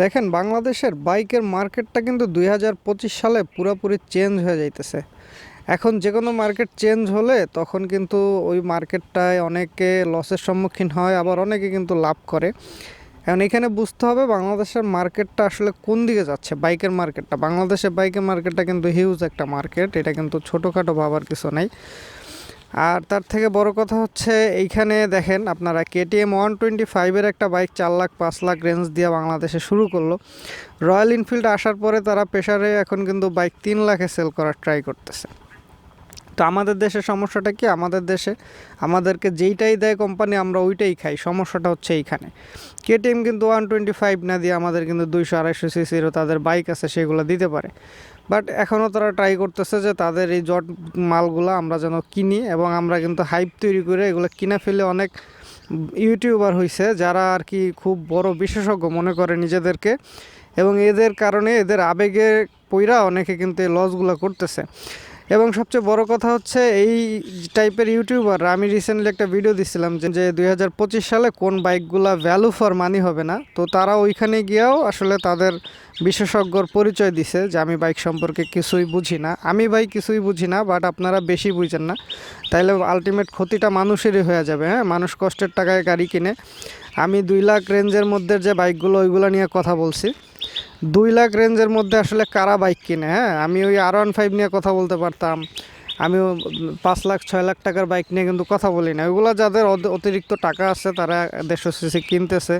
দেখেন, বাংলাদেশের বাইকের মার্কেটটা কিন্তু দুই হাজার পঁচিশ সালে পুরোপুরি চেঞ্জ হয়ে যাইতেছে। এখন যে কোনো মার্কেট চেঞ্জ হলে তখন কিন্তু ওই মার্কেটটায় অনেকে লসের সম্মুখীন হয়, আবার অনেকে কিন্তু লাভ করে। এখন এখানে বুঝতে হবে বাংলাদেশের মার্কেটটা আসলে কোন দিকে যাচ্ছে, বাইকের মার্কেটটা। বাংলাদেশের বাইকের মার্কেটটা কিন্তু হিউজ একটা মার্কেট, এটা কিন্তু ছোটোখাটো ভাবার কিছু নেই। আর তার থেকে বড় কথা হচ্ছে এইখানে দেখেন আপনারা কেটিএম ওয়ান টোয়েন্টি ফাইভের একটা বাইক চার লাখ, পাঁচ লাখ রেঞ্জ দিয়ে বাংলাদেশে শুরু করল। রয়্যাল এনফিল্ড আসার পরে তারা প্রেশারে এখন কিন্তু বাইক তিন লাখে সেল করার ট্রাই করতেছে। তো আমাদের দেশের সমস্যাটা কি? আমাদের দেশে আমাদেরকে যেইটাই দেয় কোম্পানি আমরা ওইটাই খাই। সমস্যাটা হচ্ছে এইখানে। কেটিএম কিন্তু ওয়ান টোয়েন্টি ফাইভ না দিয়ে আমাদের কিন্তু দুইশো আড়াইশো সিসিরও তাদের বাইক আছে, সেগুলো দিতে পারে। বাট এখনও তারা ট্রাই করতেছে যে তাদের এই জট মালগুলো আমরা যেন কিনি এবং আমরা কিন্তু হাইপ তৈরি করে এগুলো কিনে ফেলে অনেক ইউটিউবার হয়েছে যারা আর কি খুব বড় বিশেষজ্ঞ মনে করে নিজেদেরকে এবং এদের কারণে এদের আবেগে পইরা অনেকে কিন্তু এই লসগুলো করতেছে। এবং সবচেয়ে বড় কথা হচ্ছে এই টাইপের ইউটিউবার আমি রিসেন্টলি একটা ভিডিও দিছিলাম যে দুই হাজার পঁচিশ সালে কোন বাইকগুলা ভ্যালু ফর মানি হবে না, তো তারা ওইখানে গিয়েও আসলে তাদের বিশেষজ্ঞর পরিচয় দিছে যে, আমি বাইক সম্পর্কে কিছুই বুঝি না। আমি ভাই কিছুই বুঝি না বাট আপনারা বেশি বুঝেন না। তাইলে আলটিমেট ক্ষতিটা মানুষেরই হয়ে যাবে হ্যাঁ? মানুষ কষ্টের টাকায় গাড়ি কিনে। আমি দুই লাখ রেঞ্জের মধ্যে যে বাইকগুলো ওইগুলো নিয়ে কথা বলছি। দুই লাখ রেঞ্জের মধ্যে আসলে কারা বাইক কিনে হ্যাঁ? আমি ওই আর ওয়ান ফাইভ নিয়ে কথা বলতে পারতাম। আমি পাঁচ লাখ, ছয় লাখ টাকার বাইক নিয়ে কিন্তু কথা বলি না। ওইগুলো যাদের অতিরিক্ত টাকা আছে, তারা দেড়শো সিসি কিনতেছে।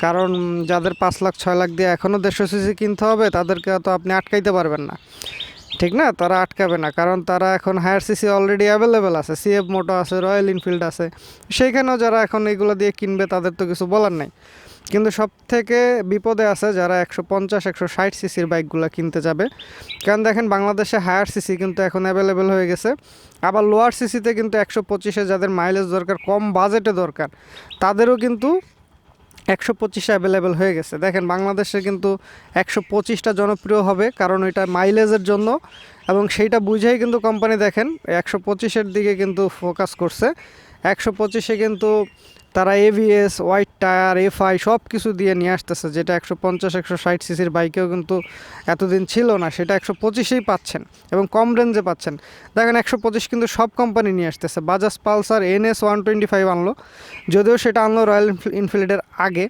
কারণ যাদের পাঁচ লাখ, ছয় লাখ দিয়ে এখনও দেড়শো সিসি কিনতে হবে, তাদেরকে তো আপনি আটকাইতে পারবেন না। ঠিক না? তারা আটকাবে না, কারণ তারা এখন হায়ার সিসি অলরেডি অ্যাভেলেবেল আছে। সিএফ মোটো আছে রয়্যাল এনফিল্ড আছে। সেইখানেও যারা এখন এগুলো দিয়ে কিনবে, তাদের তো কিছু বলার নাই। কিন্তু সব থেকে বিপদে আছে যারা একশো পঞ্চাশ, একশো ষাট সিসির বাইকগুলো কিনতে যাবে। কারণ দেখেন, বাংলাদেশে হায়ার সিসি কিন্তু এখন অ্যাভেলেবেল হয়ে গেছে। আবার লোয়ার সিসিতে কিন্তু একশো পঁচিশে যাদের মাইলেজ দরকার, কম বাজেটে দরকার, তাদেরও কিন্তু একশো পঁচিশে অ্যাভেলেবেল হয়ে গেছে। দেখেন, বাংলাদেশে কিন্তু একশো পঁচিশটা জনপ্রিয় হবে কারণ ওইটা মাইলেজের জন্য এবং সেইটা বুঝেই কিন্তু কোম্পানি দেখেন, একশো পঁচিশের দিকে কিন্তু ফোকাস করছে। একশো পঁচিশে কিন্তু তারা এভিএস হোয়াইট টায়ার এফআই সব কিছু দিয়ে নিয়ে আসতেছে, যেটা একশো পঞ্চাশ, একশো ষাট সিসির বাইকেও কিন্তু এতদিন ছিল না, সেটা একশো পঁচিশেই পাচ্ছেন এবং কম রেঞ্জে পাচ্ছেন। দেখেন একশো পঁচিশ কিন্তু সব কোম্পানি নিয়ে আসতেছে। Bajaj Pulsar NS one twenty five আনলো, যদিও সেটা আনলো রয়্যাল এনফিল্ডের আগে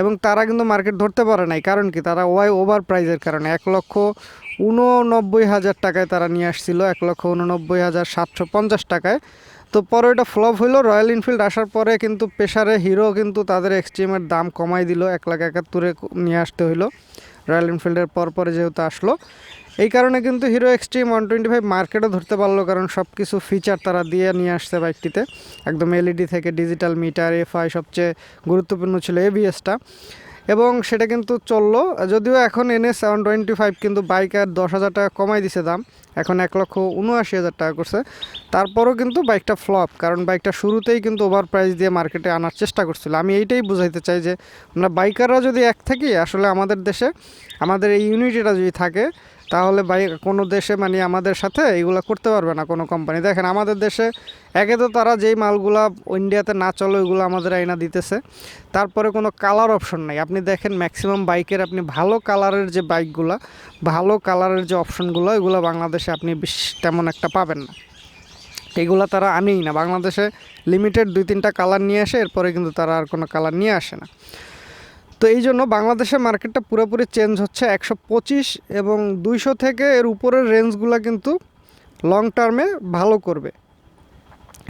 এবং তারা কিন্তু মার্কেট ধরতে পারে নাই, কারণ কি? তারা ওয়াই ওভার প্রাইজের কারণে এক লক্ষ উননব্বই হাজার টাকায় তারা নিয়ে আসছিল, এক লক্ষ উননব্বই হাজার সাতশো পঞ্চাশ টাকায়। তো পরে ওটা ফ্লপ হইল রয়্যাল এনফিল্ড আসার পরে কিন্তু পেশারে হিরো কিন্তু তাদের এক্সট্রিমের দাম কমাই দিল, এক লাখ একাত্তরে নিয়ে আসতে হইল। রয়্যাল এনফিল্ডের পর পরে যেহেতু আসলো, এই কারণে কিন্তু Hero Xtreme one twenty five মার্কেটও ধরতে পারল, কারণ সব কিছু ফিচার তারা দিয়ে নিয়ে আসছে বাইকটিতে। একদম এলইডি থেকে ডিজিটাল মিটার এফআই সবচেয়ে গুরুত্বপূর্ণ ছিল এবিএসটা এবং সেটা কিন্তু চলল। যদিও এখন এনএ সেভেন টোয়েন্টি ফাইভ কিন্তু বাইক আর দশ হাজার টাকা কমাই দিছে দাম। এখন এক লক্ষ উনআশি হাজার টাকা করছে। তারপরও কিন্তু বাইকটা ফ্লপ কারণ বাইকটা শুরুতেই কিন্তু ওভার প্রাইস দিয়ে মার্কেটে আনার চেষ্টা করছিল। আমি এইটাই বুঝাইতে চাই যে, আমরা বাইকাররা যদি এক থাকি, আসলে আমাদের দেশে, আমাদের এই ইউনিটিটা যদি থাকে তাহলে বাইক কোনো দেশে মানে আমাদের সাথে এগুলো করতে পারবে না কোনো কোম্পানি দেখেন আমাদের দেশে, একে তো তারা যেই মালগুলা ইন্ডিয়াতে না চলে ওইগুলো আমাদের আইনা দিতেছে। তারপরে কোনো কালার অপশন নাই। আপনি দেখেন ম্যাক্সিমাম বাইকের আপনি ভালো কালারের যে বাইকগুলা ভালো কালারের যে অপশনগুলো এগুলো বাংলাদেশে আপনি বেশ তেমন একটা পাবেন না। এগুলো তারা আনেই না। বাংলাদেশে লিমিটেড দুই তিনটা কালার নিয়ে আসে, এরপরে কিন্তু তারা আর কোনো কালার নিয়ে আসে না। তো এই জন্য বাংলাদেশের মার্কেটটা পুরোপুরি চেঞ্জ হচ্ছে একশো পঁচিশ এবং দুইশো থেকে এর উপরের রেঞ্জগুলো কিন্তু লং টার্মে ভালো করবে।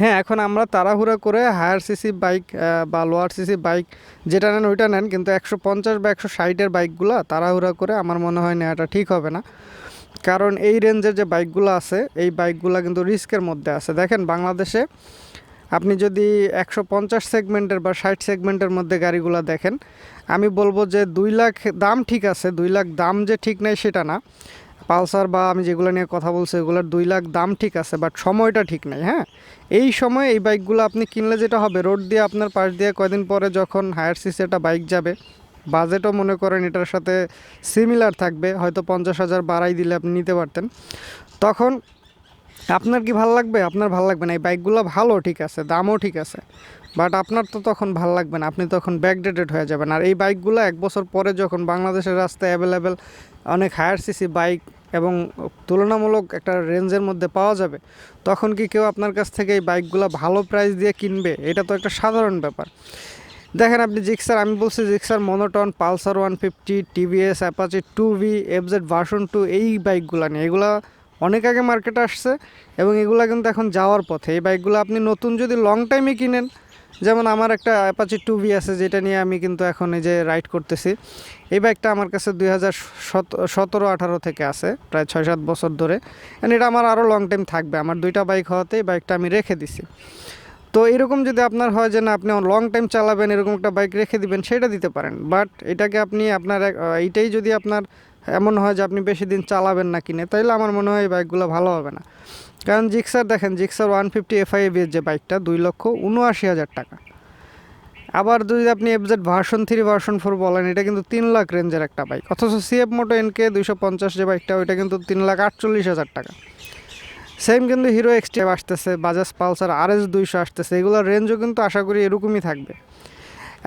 হ্যাঁ এখন আমরা তাড়াহুড়া করে হায়ার সিসি বাইক বা লোয়ার সিসি বাইক যেটা নেন ওইটা নেন, কিন্তু একশো পঞ্চাশ বা একশো ষাটের বাইকগুলো তাড়াহুড়া করে আমার মনে হয় নেওয়াটা ঠিক হবে না। কারণ এই রেঞ্জের যে বাইকগুলো আছে, এই বাইকগুলো কিন্তু রিস্কের মধ্যে আছে। দেখেন বাংলাদেশে আপনি যদি একশো পঞ্চাশ সেগমেন্টের বা ষাট সেগমেন্টের মধ্যে গাড়িগুলো দেখেন, আমি বলব যে দুই লাখ দাম ঠিক আছে, দুই লাখ দাম যে ঠিক নেই সেটা না। পালসার বা আমি যেগুলো নিয়ে কথা বলছি, এগুলোর দুই লাখ দাম ঠিক আছে বাট সময়টা ঠিক নেই হ্যাঁ? এই সময় এই বাইকগুলো আপনি কিনলে যেটা হবে রোড দিয়ে আপনার পাশ দিয়ে কয়দিন পরে যখন হায়ার সিসি একটা বাইক যাবে বাজেটও মনে করেন এটার সাথে সিমিলার থাকবে, হয়তো পঞ্চাশ হাজার বাড়াই দিলে আপনি নিতে পারতেন। তখন আপনার কি ভালো লাগবে? আপনার ভালো লাগবে না। এই বাইকগুলো ভালো, ঠিক আছে, দামও ঠিক আছে বাট আপনার তো তখন ভালো লাগবে না। আপনি তখন ব্যাকডেটেড হয়ে যাবেন। আর এই বাইকগুলো এক বছর পরে যখন বাংলাদেশের রাস্তায় অ্যাভেলেবেল অনেক হায়ার সিসি বাইক এবং তুলনামূলক একটা রেঞ্জের মধ্যে পাওয়া যাবে, তখন কি কেউ আপনার কাছ থেকে এই বাইকগুলো ভালো প্রাইস দিয়ে কিনবে? এটা তো একটা সাধারণ ব্যাপার। দেখেন আপনি জিক্সার আমি বলছি Gixxer monotone Pulsar one fifty TVS Apache two V FZ version two এই বাইকগুলো নিয়ে। এগুলা অনেক আগে মার্কেটে আসছে এবং এগুলো কিন্তু এখন যাওয়ার পথে। এই বাইকগুলো আপনি নতুন যদি লং টাইমে কিনেন, যেমন আমার একটা অ্যাপাচি টু ভি আছে, যেটা নিয়ে আমি কিন্তু এখন এই যে রাইড করতেছি। এই বাইকটা আমার কাছে দুই হাজার সতেরো আঠারো থেকে আছে, প্রায় ছয় সাত বছর ধরে। And এটা আমার আরও লং টাইম থাকবে। আমার দুইটা বাইক হওয়াতে বাইকটা আমি রেখে দিছি। তো এরকম যদি আপনার হয় যে না, আপনি লং টাইম চালাবেন, এরকম একটা বাইক রেখে দিবেন, সেটা দিতে পারেন। বাট এটাকে আপনি আপনার এইটাই যদি আপনার এমন হয় যে আপনি বেশি দিন চালাবেন না কিনে, তাইলে আমার মনে হয় এই বাইকগুলো ভালো হবে না। কারণ জিক্সার দেখেন জিক্সার ওয়ান ফিফটি এফআইএ এর যে বাইকটা দুই লক্ষ উনআশি হাজার টাকা। আবার যদি আপনি FZ version three version four বলেন, এটা কিন্তু তিন লাখ রেঞ্জের একটা বাইক অথচ সিএফ মোটো এনকে দুইশো পঞ্চাশ যে বাইকটা ওইটা কিন্তু তিন লাখ আটচল্লিশ হাজার টাকা। সেম কিন্তু হিরো এক্সটিভ আসতেছে বাজাজ পালসার আর এস দুইশো আসতেছে, এগুলোর রেঞ্জও কিন্তু আশা করি এরকমই থাকবে।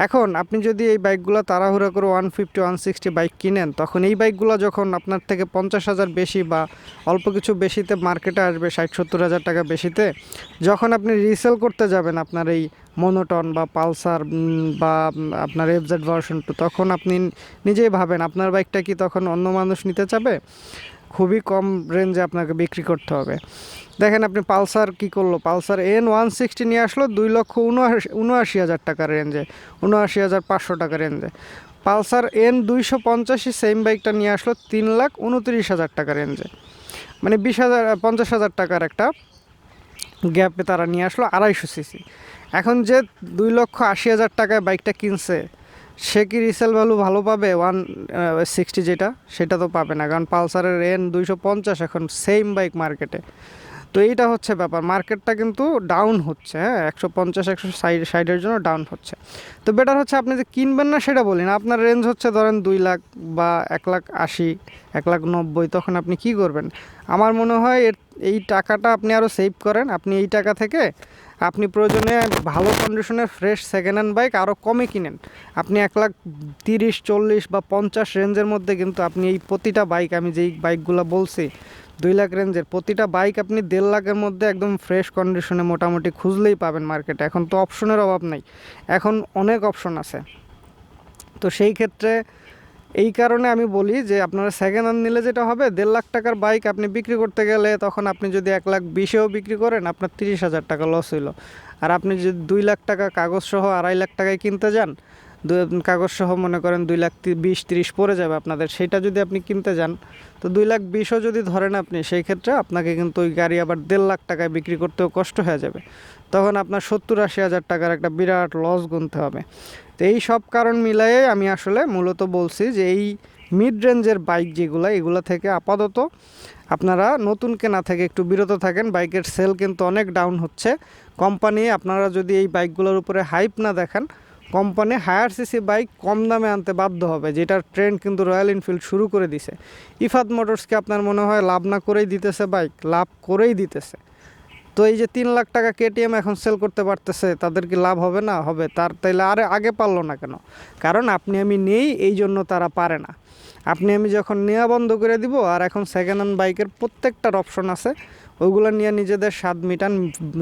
এখন আপনি যদি এই বাইকগুলো তাড়াহুড়া করে one fifty one sixty bike কিনেন, তখন এই বাইকগুলো যখন আপনার থেকে পঞ্চাশ হাজার বেশি বা অল্প কিছু বেশিতে মার্কেটে আসবে, ষাট সত্তর হাজার টাকা বেশিতে, যখন আপনি রিসেল করতে যাবেন আপনার এই মনোটন বা পালসার বা আপনার এফজেড ভার্সন টু তখন আপনি নিজেই ভাবেন, আপনার বাইকটা কি তখন অন্য মানুষ নিতে চাবে? খুবই কম রেঞ্জে আপনাকে বিক্রি করতে হবে। দেখেন আপনি পালসার কি করল? পালসার এন ওয়ান সিক্সটি নিয়ে আসলো দুই লক্ষ উনআশি উনআশি হাজার টাকার রেঞ্জে উনআশি হাজার পাঁচশো টাকা রেঞ্জে পালসার এন দুইশো পঞ্চাশি সেম বাইকটা নিয়ে আসলো তিন লাখ উনত্রিশ হাজার টাকা রেঞ্জে মানে বিশ হাজার, পঞ্চাশ হাজার টাকার একটা গ্যাপে তারা নিয়ে আসলো আড়াইশো সিসি এখন যে দুই লক্ষ আশি হাজার টাকায় বাইকটা কিনছে সে কি রিসেল ভ্যালু ভালো পাবে? ওয়ান সিক্সটি যেটা, সেটা তো পাবে না। কারণ পালসারের এন দুইশো পঞ্চাশ এখন সেম বাইক মার্কেটে তো এইটা হচ্ছে ব্যাপার। মার্কেটটা কিন্তু ডাউন হচ্ছে হ্যাঁ? একশো পঞ্চাশ, একশো সাইড সাইডের জন্য ডাউন হচ্ছে। তো বেটার হচ্ছে আপনি যে কিনবেন না, সেটা বলি না। আপনার রেঞ্জ হচ্ছে ধরেন দুই লাখ বা এক লাখ আশি, এক লাখ নব্বই, তখন আপনি কি করবেন? আমার মনে হয় এর, এই টাকাটা আপনি আরও সেভ করেন। আপনি এই টাকা থেকে আপনি প্রয়োজনে ভালো কন্ডিশনের ফ্রেশ সেকেন্ড হ্যান্ড বাইক আরও কমে কিনেন। আপনি এক লাখ তিরিশ, চল্লিশ বা পঞ্চাশ রেঞ্জের মধ্যে কিন্তু আপনি এই প্রতিটা বাইক আমি যেই বাইকগুলো বলছি, দুই লাখ রেঞ্জের প্রতিটা বাইক আপনি দেড় লাখের মধ্যে একদম ফ্রেশ কন্ডিশনে মোটামুটি খুঁজলেই পাবেন মার্কেটে এখন তো অপশনের অভাব নেই। এখন অনেক অপশন আছে। তো সেই ক্ষেত্রে এই কারণে আমি বলি যে আপনারা সেকেন্ড হ্যান্ড নিলে যেটা হবে, দেড় লাখ টাকার বাইক আপনি বিক্রি করতে গেলে তখন আপনি যদি এক লাখ বিশেও বিক্রি করেন, আপনার তিরিশ হাজার টাকা লস হইল। আর আপনি যদি দুই লাখ টাকা কাগজসহ আড়াই লাখ টাকায় কিনতে যান দু- কাগজ সহ মনে করেন দুই লাখ বিশ তিরিশ পড়ে যাবে আপনাদের। সেটা যদি আপনি কিনতে যান, তো দুই লাখ বিশও যদি ধরেন আপনি, সেই ক্ষেত্রে আপনাকে কিন্তু ওই গাড়ি আবার দেড় লাখ টাকায় বিক্রি করতেও কষ্ট হয়ে যাবে। তখন আপনার সত্তর আশি হাজার টাকার একটা বিরাট লস গুনতে হবে। তো এই সব কারণ মিলায়ে আমি আসলে মূলত বলছি যে এই মিড রেঞ্জের বাইক যেগুলো, এগুলো থেকে আপাতত আপনারা নতুন কেনা থেকে একটু বিরত থাকেন। বাইকের সেল কিন্তু অনেক ডাউন হচ্ছে। কোম্পানি আপনারা যদি এই বাইকগুলোর উপরে হাইপ না দেখান কোম্পানি হায়ার সিসি বাইক কম দামে আনতে বাধ্য হবে, যেটার ট্রেন্ড কিন্তু রয়্যাল এনফিল্ড শুরু করে দিছে। ইফাত মোটরসকে আপনার মনে হয় লাভ না করেই দিতেছে বাইক? লাভ করেই দিতেছে। তো এই যে তিন লাখ টাকা কেটিএম এখন সেল করতে পারতেছে, তাদের কি লাভ হবে না? হবে। তার তাইলে আরে আগে পারল না কেন? কারণ আপনি আমি নেই, এই জন্য তারা পারে না। আপনি আমি যখন নেওয়া বন্ধ করে দিব, আর এখন সেকেন্ড হ্যান্ড বাইকের প্রত্যেকটার অপশন আছে। ওইগুলো নিয়ে নিজেদের স্বাদ মিটান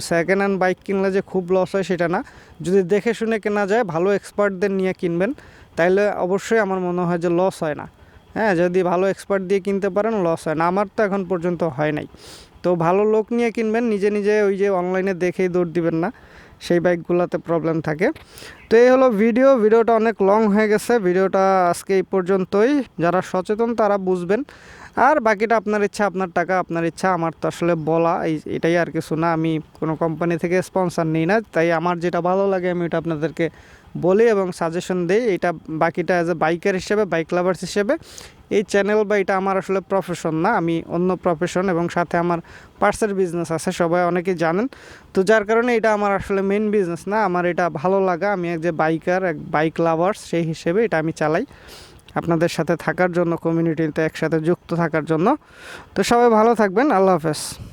সেকেন্ড হ্যান্ড বাইক কিনলে যে খুব লস হয় সেটা না। যদি দেখে শুনে কেনা যায়, ভালো এক্সপার্টদের নিয়ে কিনবেন, তাইলে অবশ্যই আমার মনে হয় যে লস হয় না। হ্যাঁ যদি ভালো এক্সপার্ট দিয়ে কিনতে পারেন লস হয় না। আমার তো এখন পর্যন্ত হয় নাই। তো ভালো লোক নিয়ে কিনবেন, নিজে নিজে ওই যে অনলাইনে দেখেই দৌড় দিবেন না। সেই বাইকগুলোতে প্রবলেম থাকে। তো এই হলো ভিডিও ভিডিওটা অনেক লং হয়ে গেছে। ভিডিওটা আজকে এই পর্যন্তই। যারা সচেতন, তারা বুঝবেন। আর বাকিটা আপনার ইচ্ছা, আপনার টাকা, আপনার ইচ্ছা, আমার তো আসলে বলা এটাই আর কিছু না। আমি কোনো কোম্পানি থেকে স্পন্সার নিই না, তাই আমার যেটা ভালো লাগে আমি ওটা আপনাদেরকে বলি এবং সাজেশন দিই। এটা বাকিটা অ্যাজ এ বাইকার হিসেবে বাইক লাভার্স হিসেবে, এই চ্যানেল বা এটা আমার আসলে প্রফেশন না। আমি অন্য প্রফেশন এবং সাথে আমার পার্সের বিজনেস আছে, সবাই অনেকেই জানেন। তো যার কারণে এটা আমার আসলে মেন বিজনেস না। আমার এটা ভালো লাগা। আমি এক যে বাইকার এক বাইক লাভার্স সেই হিসেবে এটা আমি চালাই। আপনাদের সাথে থাকার জন্য কমিউনিটিতে একসাথে যুক্ত থাকার জন্য। তো সবাই ভালো থাকবেন, আল্লাহ হাফেজ।